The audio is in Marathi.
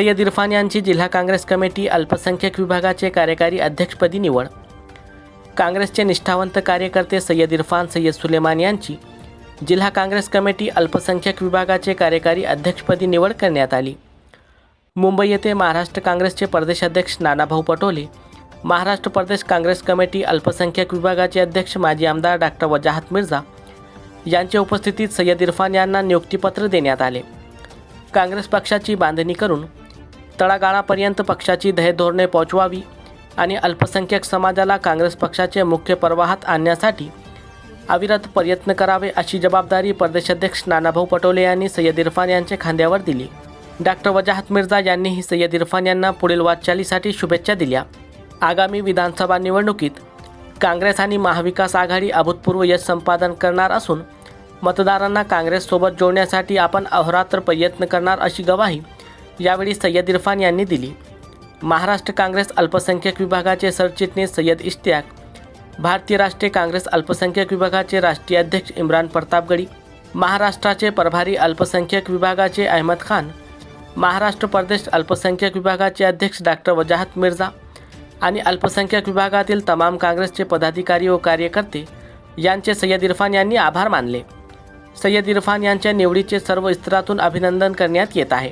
सय्यद इरफान यांची जिल्हा काँग्रेस कमिटी अल्पसंख्याक विभागाचे कार्यकारी अध्यक्षपदी निवड. काँग्रेसचे निष्ठावंत कार्यकर्ते सय्यद इरफान सय्यद सुलेमान यांची जिल्हा काँग्रेस कमिटी अल्पसंख्याक विभागाचे कार्यकारी अध्यक्षपदी निवड करण्यात आली. मुंबई येथे महाराष्ट्र काँग्रेसचे प्रदेशाध्यक्ष नानाभाऊ पटोले महाराष्ट्र प्रदेश काँग्रेस कमिटी अल्पसंख्याक विभागाचे अध्यक्ष माजी आमदार डॉक्टर वजाहत मिर्झा यांच्या उपस्थितीत सय्यद इरफान यांना नियुक्तीपत्र देण्यात आले. काँग्रेस पक्षाची बांधणी करून तळागाळापर्यंत पक्षाची ध्येयधोरणे पोहोचवावी आणि अल्पसंख्याक समाजाला काँग्रेस पक्षाचे मुख्य प्रवाहात आणण्यासाठी अविरत प्रयत्न करावे अशी जबाबदारी प्रदेशाध्यक्ष नानाभाऊ पटोले यांनी सय्यद इरफान यांच्या खांद्यावर दिली. डॉक्टर वजाहत मिर्झा यांनीही सय्यद इरफान यांना पुढील वाटचालीसाठी शुभेच्छा दिल्या. आगामी विधानसभा निवडणुकीत काँग्रेस आणि महाविकास आघाडी अभूतपूर्व यश संपादन करणार असून मतदारांना काँग्रेससोबत जोडण्यासाठी आपण अहोरात्र प्रयत्न करणार अशी ग्वाही यावेळी सय्यद इरफान यांनी दिली. महाराष्ट्र काँग्रेस अल्पसंख्याक विभागाचे सरचिटणीस सय्यद इश्तियाक भारतीय राष्ट्रीय काँग्रेस अल्पसंख्याक विभागाचे राष्ट्रीय अध्यक्ष इम्रान प्रतापगडी महाराष्ट्राचे प्रभारी अल्पसंख्याक विभागाचे अहमद खान महाराष्ट्र प्रदेश अल्पसंख्याक विभागाचे अध्यक्ष डॉक्टर वजाहत मिर्झा आणि अल्पसंख्याक विभागातील तमाम काँग्रेसचे पदाधिकारी व कार्यकर्ते यांचे सय्यद इरफान यांनी आभार मानले. सय्यद इरफान यांच्या निवडीचे सर्व स्तरातून अभिनंदन करण्यात येत आहे.